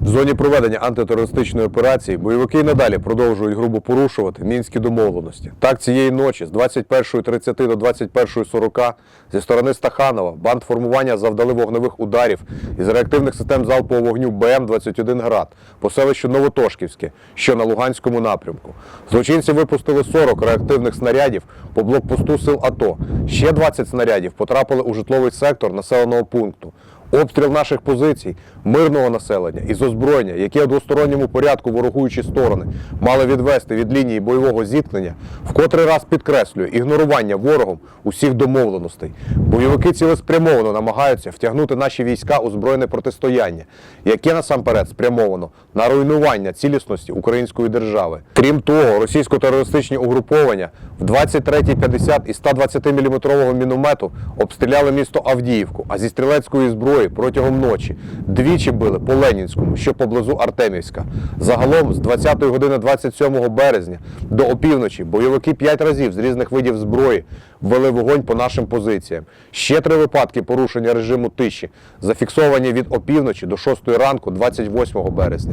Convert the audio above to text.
В зоні проведення антитерористичної операції бойовики й надалі продовжують грубо порушувати мінські домовленості. Так, цієї ночі з 21.30 до 21.40 зі сторони Стаханова бандформування завдали вогневих ударів із реактивних систем залпового вогню БМ-21 «Град» по селищу Новотошківське, що на Луганському напрямку. Злочинці випустили 40 реактивних снарядів по блокпосту сил АТО. Ще 20 снарядів потрапили у житловий сектор населеного пункту. Обстріл наших позицій, мирного населення із озброєння, яке у двосторонньому порядку ворогуючі сторони мали відвести від лінії бойового зіткнення, в котрий раз підкреслює ігнорування ворогом усіх домовленостей. Бойовики цілеспрямовано намагаються втягнути наші війська у збройне протистояння, яке насамперед спрямовано на руйнування цілісності української держави. Крім того, російсько-терористичні угруповання в 23-50 і 120 мм міномету обстріляли місто Авдіївку, а зі стрілецької зброї протягом ночі двічі били по Ленінському, що поблизу Артемівська. Загалом з 20 години 27 березня до опівночі бойовики 5 разів з різних видів зброї ввели вогонь по нашим позиціям. Ще три випадки порушення режиму тиші зафіксовані від опівночі до 6 ранку 28 березня.